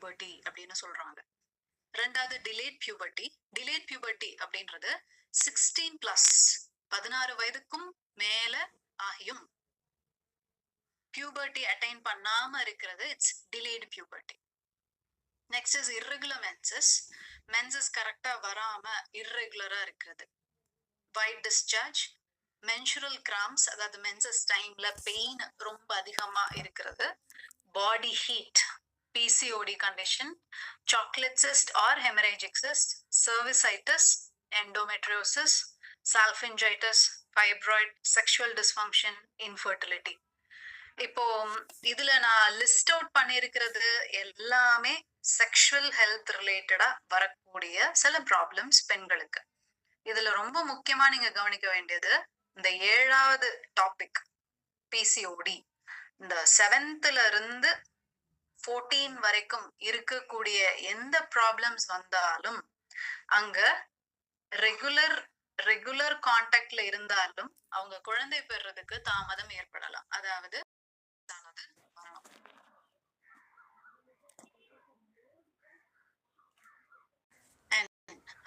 Puberty அப்படின்னு சொல்றாங்க. ரெண்டாவது டிலேட் பியூபர்ட்டி டிலேட் பியூபர்ட்டி அப்படின்றது சிக்ஸ்டீன் பிளஸ் பதினாறு வயதுக்கும் மேல ஆகியும். பியூபர்ட்டி அட்டைன் பண்ணாம இருக்கிறது it's delayed puberty next is irregular menses menses கரெக்டா வராம இர்ரெகுலரா இருக்கிறது. வைட் டிஸ்சார்ஜ் மென்சுரல் கிராம்ஸ் அதாவது மென்சஸ் டைம்ல பெயின் ரொம்ப அதிகமா இருக்கிறது. Body heat PCOD condition chocolate cyst or haemorrhagic cyst cervicitis endometriosis salpingitis fibroid sexual dysfunction infertility இப்போ இதுல நான் லிஸ்ட் அவுட் பண்ணியிருக்கிறது எல்லாமே செக்ஷுவல் ஹெல்த் ரிலேட்டடா வரக்கூடிய சில ப்ராப்ளம்ஸ் பெண்களுக்கு. இதுல ரொம்ப முக்கியமா நீங்க கவனிக்க வேண்டியது இந்த ஏழாவது டாபிக் பிசிஓடி இந்த செவன்த்ல இருந்து ஃபோர்டீன் வரைக்கும் இருக்கக்கூடிய எந்த ப்ராப்ளம்ஸ் வந்தாலும் அங்க ரெகுலர் ரெகுலர் கான்டாக்ட்ல இருந்தாலும் அவங்க குழந்தை பெறுறதுக்கு தாமதம் ஏற்படலாம். அதாவது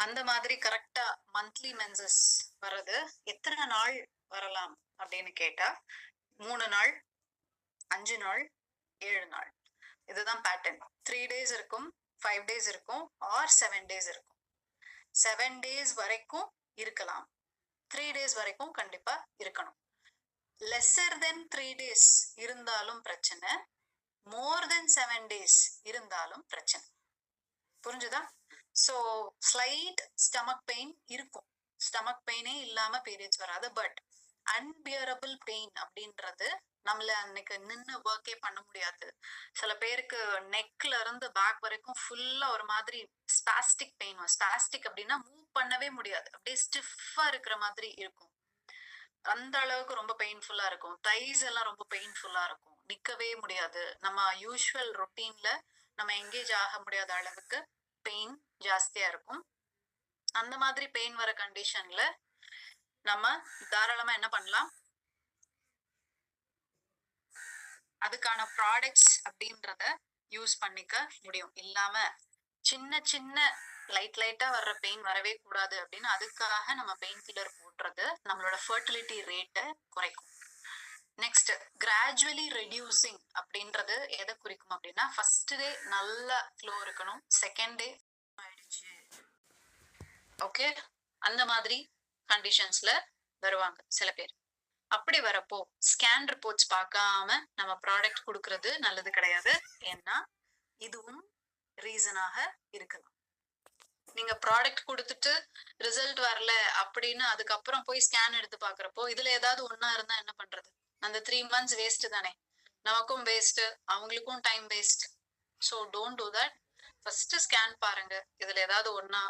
அந்த மாதிரி கரெக்டா மந்த்லி மென்சஸ் வர்றது எத்தனை நாள் வரலாம் அப்படின்னு கேட்டா மூணு நாள் அஞ்சு நாள் ஏழு நாள். இதுதான் பேட்டர்ன் த்ரீ டேஸ் இருக்கும் ஃபைவ் டேஸ் இருக்கும் ஆர் செவன் டேஸ் இருக்கும். செவன் டேஸ் வரைக்கும் இருக்கலாம். த்ரீ டேஸ் வரைக்கும் கண்டிப்பா இருக்கணும். லெஸ்ஸர் தென் த்ரீ டேஸ் இருந்தாலும் பிரச்சனை. மோர் தென் செவன் டேஸ் இருந்தாலும் பிரச்சனை. புரிஞ்சுதா? ஸோ ஸ்லைட் ஸ்டமக் பெயின் இருக்கும். ஸ்டமக் பெயினே இல்லாம பீரியட்ஸ் வராது பட் அன்பியரபிள் பெயின் அப்படின்றது நம்மள அன்னைக்கு நின்று ஒர்க்கே பண்ண முடியாது. சில பேருக்கு நெக்ல இருந்து பேக் வரைக்கும் ஃபுல்லா ஒரு மாதிரி ஸ்பாஸ்டிக் பெயின் ஸ்பாஸ்டிக் அப்படின்னா மூவ் பண்ணவே முடியாது. அப்படியே ஸ்டிஃபா இருக்கிற மாதிரி இருக்கும். அந்த அளவுக்கு ரொம்ப பெயின்ஃபுல்லா இருக்கும். தைஸ் எல்லாம் ரொம்ப பெயின்ஃபுல்லா இருக்கும். நிக்கவே முடியாது. நம்ம யூஸ்வல் ரொட்டீன்ல நம்ம எங்கேஜ் ஆக முடியாத அளவுக்கு பெயின் ஜாஸ்தியா இருக்கும். அந்த மாதிரி பெயின் வர கண்டிஷன்ல நம்ம தாராளமா என்ன பண்ணலாம்? அதுக்கான ப்ராடக்ட்ஸ் அப்படின்றத யூஸ் பண்ணிக்க முடியும். இல்லாம சின்ன சின்ன லைட் லைட்டா வர்ற பெயின் வரவே கூடாது அப்படின்னு அதுக்காக நம்ம பெயின் கில்லர் போடுறது நம்மளோட ஃபர்டிலிட்டி ரேட்டை குறைக்கும். நெக்ஸ்ட் கிராஜுவலி ரெடியூசிங் அப்படின்றது எதை குறிக்கும் அப்படின்னா ஃபர்ஸ்ட் டே நல்ல ஃப்ளோ இருக்கணும். செகண்ட் டே ஆயிடுச்சு. ஓகே அந்த மாதிரி கண்டிஷன்ஸ்ல வருவாங்க சில பேர். அப்படி வரப்போ ஸ்கேன் ரிப்போர்ட்ஸ் பார்க்காம நம்ம ப்ராடக்ட் கொடுக்கறது நல்லது கிடையாது. ஏன்னா இதுவும் ரீசனாக இருக்கலாம். நீங்க ப்ராடக்ட் கொடுத்துட்டு ரிசல்ட் வரல அப்படின்னு அதுக்கப்புறம் போய் ஸ்கேன் எடுத்து பாக்குறப்போ இதுல ஏதாவது ஒன்னா இருந்தா என்ன பண்றது? அந்த த்ரீ மந்த்ஸ் வேஸ்ட் தானே. நமக்கும் வேஸ்ட் அவங்களுக்கும் time waste so don't do that first scan பாருங்க. இதுல ஏதாவது ஒன்னா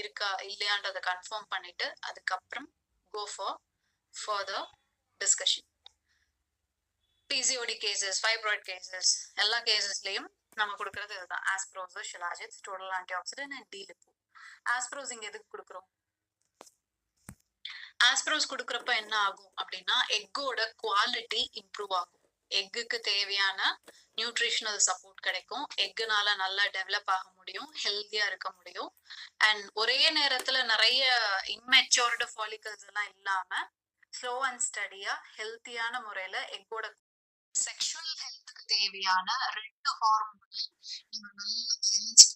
இருக்கா இல்லையான்றதை கன்ஃபார்ம் பண்ணிட்டு அதுக்கப்புறம் go for further discussion PCOD cases fibroid cases எல்லா கேசஸ்லயும் நம்ம கொடுக்கறது இதுதான். ஆஸ்ப்ரோஸ் shilajit total antioxidant and டீலிப்போ ஆஸ்ப்ரோஸ் இங்க எதுக்கு கொடுக்குறோம்? ஆஸ்ப்ரோஸ் கொடுக்குறப்ப என்ன ஆகும் அப்படின்னா எக்கோட குவாலிட்டி இம்ப்ரூவ் ஆகும். எக்குக்கு தேவையான நியூட்ரிஷனல் சப்போர்ட் கிடைக்கும். எக்குனால நல்லா டெவலப் ஆக முடியும் ஹெல்த்தியா இருக்க முடியும். அண்ட் ஒரே நேரத்துல நிறைய இம்மெச்சோர்டு ஃபாலிகல்ஸ் எல்லாம் இல்லாம ஸ்லோ அண்ட் ஸ்டடியா ஹெல்த்தியான முறையில எக்கோட செக்ஷுவல் ஹெல்த்துக்கு தேவையான ரெண்டு ஹார்மோன் நம்ம நல்லா பேலன்ஸ்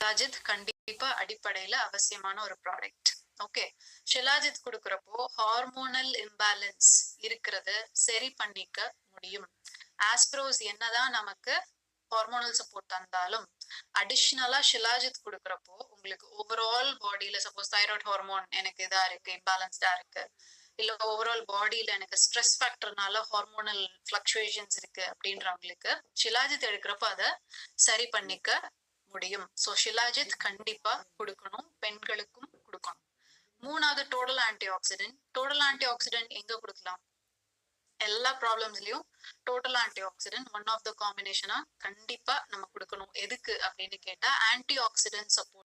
ஷிலாஜித் கண்டிப்பா அடிப்படையில அவசியமான ஒரு ப்ராடக்ட் ஓகே ஷிலாஜித் கொடுக்கறப்போ ஹார்மோனல் இம்பேலன்ஸ் இருக்கிறத சரி பண்ணிக்க முடியும். ஆஸ்ப்ரோஸ் என்னதான் நமக்கு ஹார்மோனல் சப்போர்ட் தந்தாலும் அடிஷ்னலா ஷிலாஜித் கொடுக்கறப்போ உங்களுக்கு ஓவரால் பாடியில சப்போஸ் தைராய்டு ஹார்மோன் எனக்கு இதா இருக்கு இம்பேலன்ஸ்டா இருக்கு. இல்ல ஓவரால் பாடியில எனக்கு ஸ்ட்ரெஸ் ஃபேக்டர்னால ஹார்மோனல் ஃபிளக்சுவேஷன்ஸ் இருக்கு அப்படின்றவங்களுக்கு ஷிலாஜித் எடுக்கிறப்ப அதை சரி பண்ணிக்க முடியும். ஸோ ஷிலாஜித் கண்டிப்பா கொடுக்கணும். பெண்களுக்கும் கொடுக்கணும். மூணாவது total antioxidant total antioxidant எங்க கொடுக்கலாம்? எல்லா ப்ராப்ளம்ஸ்லயும் total antioxidant one of the காம்பினேஷனா கண்டிப்பா நம்ம கொடுக்கணும். எதுக்கு அப்படின்னு கேட்டா ஆன்டி ஆக்சிடென்ட் சப்போர்ட்